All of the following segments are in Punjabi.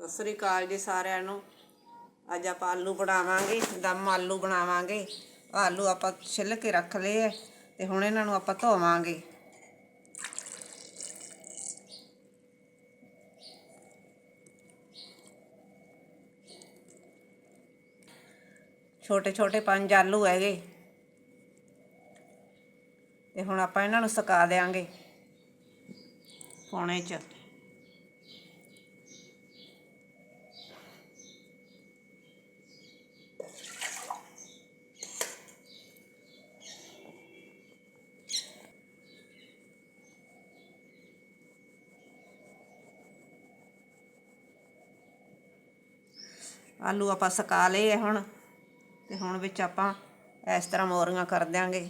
ਸਤਿ ਸ੍ਰੀ ਅਕਾਲ ਜੀ ਸਾਰਿਆਂ ਨੂੰ। ਅੱਜ ਆਪਾਂ ਆਲੂ ਬਣਾਵਾਂਗੇ, ਦਮ ਆਲੂ ਬਣਾਵਾਂਗੇ। ਆਲੂ ਆਪਾਂ ਛਿੱਲ ਕੇ ਰੱਖ ਲਏ ਐ ਤੇ ਹੁਣ ਇਹਨਾਂ ਨੂੰ ਆਪਾਂ ਧੋਵਾਂਗੇ। ਛੋਟੇ ਛੋਟੇ ਪੰਜ ਆਲੂ ਹੈਗੇ। ਤੇ ਹੁਣ ਆਪਾਂ ਇਹਨਾਂ ਨੂੰ ਸੁਕਾ ਦੇਾਂਗੇ ਪੌਣੇ ਚ। ਆਲੂ ਆਪਾਂ ਸੁਕਾ ਲਏ ਹੁਣ, ਤੇ ਹੁਣ ਵਿੱਚ ਆਪਾਂ ਇਸ ਤਰ੍ਹਾਂ ਮੋਰੀਆਂ ਕਰ ਦਿਆਂਗੇ।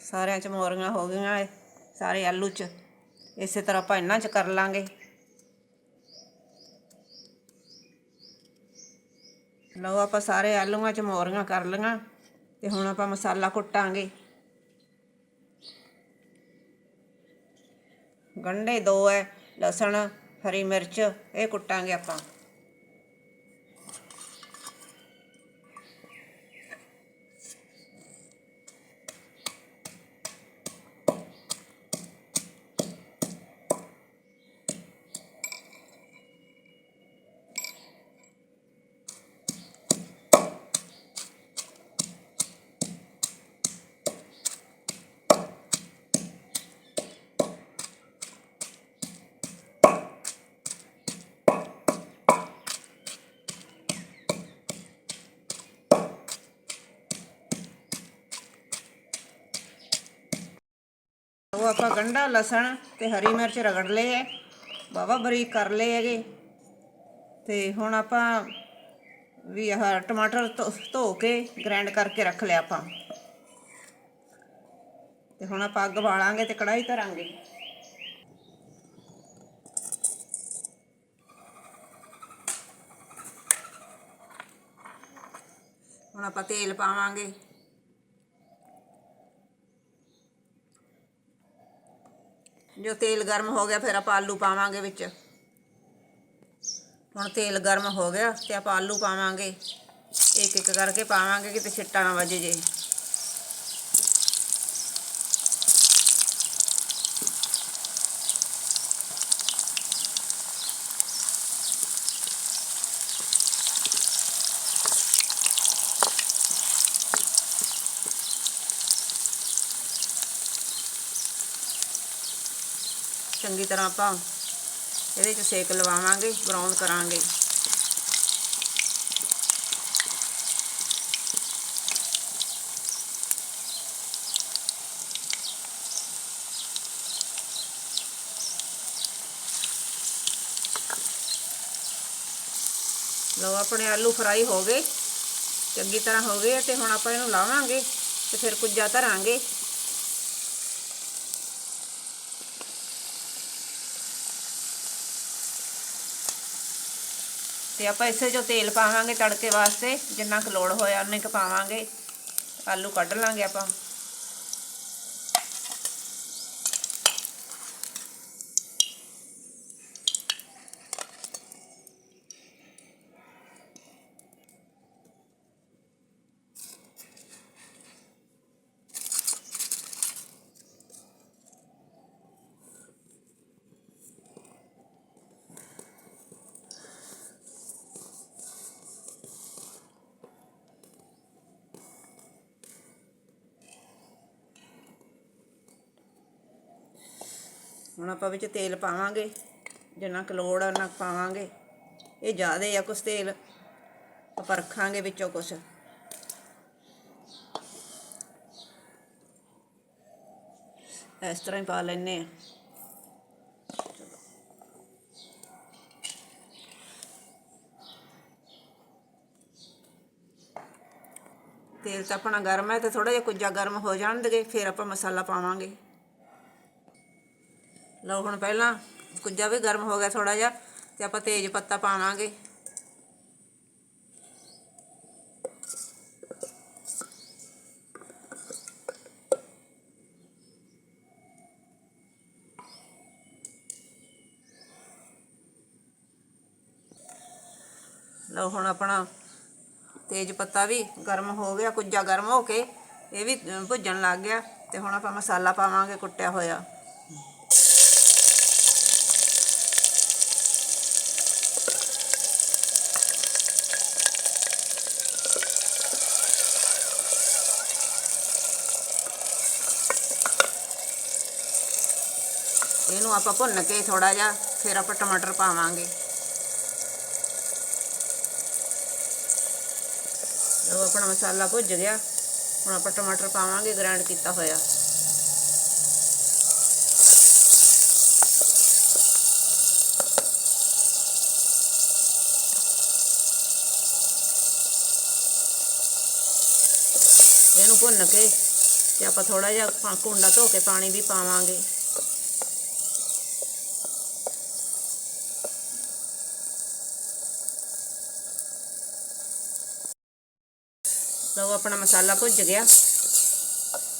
ਸਾਰਿਆਂ ਚ ਮੋਰੀਆਂ ਹੋ ਗਈਆਂ ਏ। ਸਾਰੇ ਆਲੂ ਚ। ਇਸੇ ਤਰ੍ਹਾਂ ਆਪਾਂ ਇਹਨਾਂ ਚ ਕਰ ਲਾਂਗੇ। ਲਓ ਆਪਾਂ ਸਾਰੇ ਆਲੂਆਂ ਚ ਮੋਰੀਆਂ ਕਰ ਲਈਆਂ ਤੇ ਹੁਣ ਆਪਾਂ ਮਸਾਲਾ ਕੁੱਟਾਂਗੇ। ਗੰਢੇ ਦੋ ਹੈ ਲਸਣ, ਹਰੀ ਮਿਰਚ, ਇਹ ਕੁੱਟਾਂਗੇ ਆਪਾਂ। ਆਪਾਂ ਗੰਢਾ, ਲਸਣ ਤੇ ਹਰੀ ਮਿਰਚ ਰਗੜ ਲਏ ਹੈ ਬਾਬਾ ਬਰੀਕ ਕਰ ਲਏ ਹੈਗੇ। ਤੇ ਹੁਣ ਆਪਾਂ ਵੀ ਆਹ ਟਮਾਟਰ ਧੋ- ਧੋ ਕੇ ਗ੍ਰਾਈਂਡ ਕਰਕੇ ਰੱਖ ਲਿਆ ਆਪਾਂ। ਤੇ ਹੁਣ ਆਪਾਂ ਅੱਗ ਬਾਲਾਂਗੇ ਤੇ ਕੜਾਈ ਧਰਾਂਗੇ। ਹੁਣ ਆਪਾਂ ਤੇਲ ਪਾਵਾਂਗੇ। ਜੋ ਤੇਲ ਗਰਮ ਹੋ ਗਿਆ, ਫਿਰ ਆਪਾਂ ਆਲੂ ਪਾਵਾਂਗੇ ਵਿੱਚ। ਹੁਣ ਤੇਲ ਗਰਮ ਹੋ ਗਿਆ ਤੇ ਆਪਾਂ ਆਲੂ ਪਾਵਾਂਗੇ। ਇੱਕ ਇੱਕ ਕਰਕੇ ਪਾਵਾਂਗੇ, ਕਿਤੇ ਛਿੱਟਾ ਨਾ ਵੱਜੇ ਜੇ। ਚੰਗੀ ਤਰ੍ਹਾਂ ਆਪਾਂ ਇਹਦੇ 'ਚ ਸੇਕ ਲਵਾਵਾਂਗੇ ਬਰਾਊਨ ਕਰਾਂਗੇ। ਲਓ, ਆਪਣੇ ਆਲੂ ਫਰਾਈ ਹੋ ਗਏ। ਚੰਗੀ ਤਰ੍ਹਾਂ ਹੋ ਗਏ ਤੇ ਹੁਣ ਆਪਾਂ ਇਹਨੂੰ ਲਾਵਾਂਗੇ ਤੇ ਫਿਰ ਕੁੱਜਾ ਧਰਾਂਗੇ। ਤੇ ਆਪਾਂ ਇਸੇ ਜੋ ਤੇਲ ਪਾਵਾਂਗੇ ਤੜਕੇ ਵਾਸਤੇ, ਜਿੰਨਾ ਕੁ ਲੋੜ ਹੋਇਆ ਉਨੇ ਕੁ ਪਾਵਾਂਗੇ। ਆਲੂ ਕੱਢ ਲਾਂਗੇ ਆਪਾਂ। ਹੁਣ ਆਪਾਂ ਵਿੱਚ ਤੇਲ ਪਾਵਾਂਗੇ, ਜਿੰਨਾ ਕੁ ਲੋੜ ਆ ਉਹਨਾਂ ਕੁ ਪਾਵਾਂਗੇ। ਇਹ ਜ਼ਿਆਦੇ ਆ ਕੁਛ ਤੇਲ, ਆਪਾਂ ਰੱਖਾਂਗੇ ਵਿੱਚੋਂ ਕੁਛ। ਇਸ ਤਰ੍ਹਾਂ ਹੀ ਪਾ ਲੈਨੇ ਆ। ਤੇਲ ਤਾਂ ਆਪਣਾ ਗਰਮ ਹੈ ਤੇ ਥੋੜਾ ਜਿਹਾ ਕੁੱਜਾ ਗਰਮ ਹੋ ਜਾਣ ਦੇਗੇ, ਫਿਰ ਆਪਾਂ ਮਸਾਲਾ ਪਾਵਾਂਗੇ। ਲਓ ਹੁਣ ਪਹਿਲਾਂ ਕੁੱਜਾ ਵੀ ਗਰਮ ਹੋ ਗਿਆ ਥੋੜਾ ਜਿਹਾ ਤੇ ਆਪਾਂ ਤੇਜ ਪੱਤਾ ਪਾਵਾਂਗੇ ਲਓ ਹੁਣ ਆਪਣਾ ਤੇਜ ਪੱਤਾ ਵੀ ਗਰਮ ਹੋ ਗਿਆ ਕੁੱਜਾ ਗਰਮ ਹੋ ਕੇ ਇਹ ਵੀ ਭੁੱਜਣ ਲੱਗ ਗਿਆ ਤੇ ਹੁਣ ਆਪਾਂ ਮਸਾਲਾ ਪਾਵਾਂਗੇ ਕੁੱਟਿਆ ਹੋਇਆ। ਇਹਨੂੰ ਆਪਾਂ ਭੁੰਨ ਕੇ ਥੋੜਾ ਜਿਹਾ ਫਿਰ ਆਪਾਂ ਟਮਾਟਰ ਪਾਵਾਂਗੇ। ਲਓ, ਆਪਣਾ ਮਸਾਲਾ ਭੁੱਜ ਗਿਆ। ਹੁਣ ਆਪਾਂ ਟਮਾਟਰ ਪਾਵਾਂਗੇ ਗ੍ਰਾਈਂਡ ਕੀਤਾ ਹੋਇਆ। ਇਹਨੂੰ ਭੁੰਨ ਕੇ ਤੇ ਆਪਾਂ ਥੋੜਾ ਜਿਹਾ ਕੁੰਡਾ ਧੋ ਕੇ ਪਾਣੀ ਵੀ ਪਾਵਾਂਗੇ। ਲਓ ਆਪਣਾ ਮਸਾਲਾ ਭੁੱਜ ਗਿਆ।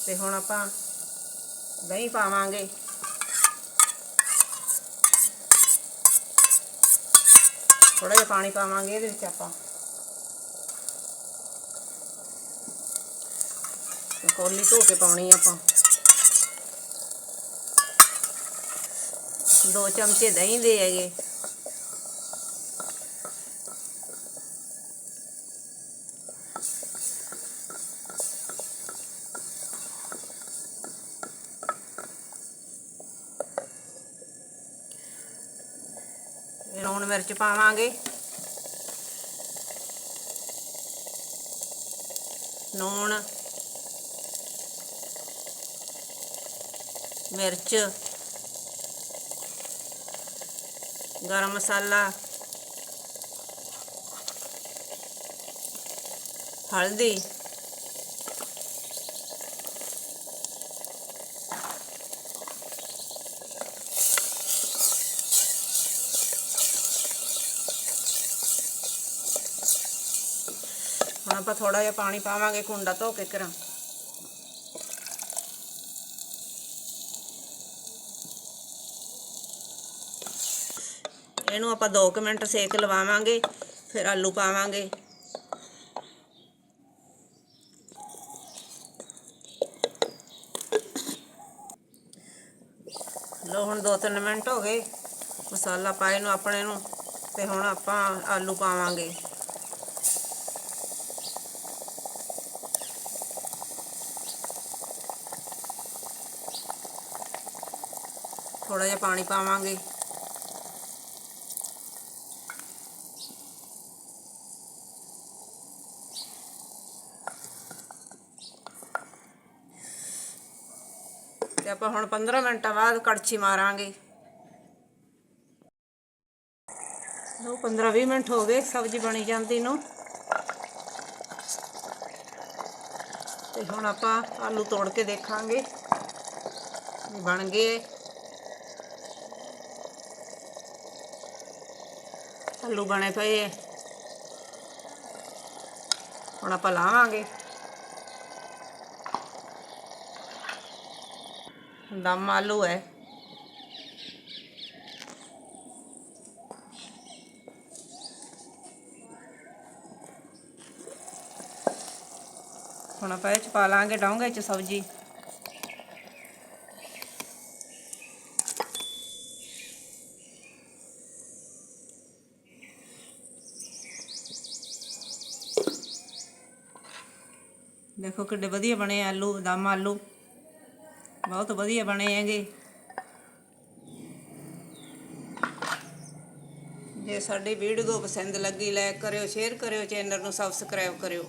ਤੇ ਹੁਣ ਆਪਾਂ ਦਹੀਂ ਪਾਵਾਂਗੇ। ਥੋੜਾ ਜਿਹਾ ਪਾਣੀ ਪਾਵਾਂਗੇ ਇਹਦੇ ਵਿੱਚ ਆਪਾਂ। ਕੋਲੀ ਧੋ ਕੇ ਪਾਉਣੀ ਆ ਆਪਾਂ। ਦੋ ਚਮਚੇ ਦਹੀਂ ਦੇ ਹੈਗੇ। ਮਿਰਚ ਪਾਵਾਂਗੇ। ਲੂਣ ਮਿਰਚ ਗਰਮ ਮਸਾਲਾ ਹਲਦੀ। ਹੁਣ ਆਪਾਂ ਥੋੜਾ ਜਿਹਾ ਪਾਣੀ ਪਾਵਾਂਗੇ ਕੁੰਡਾ ਧੋ ਕੇ ਕਰਾਂ ਇਹਨੂੰ ਆਪਾਂ 2 ਮਿੰਟ ਸੇਕ ਲਵਾਵਾਂਗੇ, ਫਿਰ ਆਲੂ ਪਾਵਾਂਗੇ। ਲੋ ਹੁਣ 2-3 ਮਿੰਟ ਹੋ ਗਏ, ਮਸਾਲਾ ਪਾਏ ਨੂੰ ਆਪਣੇ ਨੂੰ, ਤੇ ਹੁਣ ਆਪਾਂ ਆਲੂ ਪਾਵਾਂਗੇ। ਥੋੜਾ ਜਿਹਾ ਪਾਣੀ ਪਾਵਾਂਗੇ। ਤੇ ਆਪਾਂ ਹੁਣ 15 ਮਿੰਟਾਂ ਬਾਅਦ ਕੜਛੀ ਮਾਰਾਂਗੇ। ਲੋ 15-20 ਮਿੰਟ ਹੋ ਗਏ, ਸਬਜ਼ੀ ਬਣੀ ਜਾਂਦੀ ਨੂੰ। ਤੇ ਹੁਣ ਆਪਾਂ ਆਲੂ ਤੋੜ ਕੇ ਦੇਖਾਂਗੇ ਬਣ ਗਏ। ਆਲੂ ਬਣੇ ਪਏ ਹੁਣ ਆਪਾਂ ਲਾਵਾਂਗੇ। ਦਮ ਆਲੂ ਹੈ ਹੁਣ ਆਪਾਂ ਇਹ ਚ ਪਾ ਲਾਂਗੇ ਡੋਂਗੇ ਚ ਸਬਜ਼ੀ। ਦੇਖੋ ਕਿੱਡੇ ਵਧੀਆ ਬਣੇ ਆਲੂ, ਦਮ ਆਲੂ। ਬਹੁਤ ਵਧੀਆ ਬਣੇ ਹੈਗੇ। ਜੇ ਸਾਡੀ ਵੀਡੀਓ ਪਸੰਦ ਲੱਗੀ ਲਾਈਕ ਕਰਿਓ ਸ਼ੇਅਰ ਕਰਿਓ ਚੈਨਲ ਨੂੰ ਸਬਸਕ੍ਰਾਈਬ ਕਰਿਓ।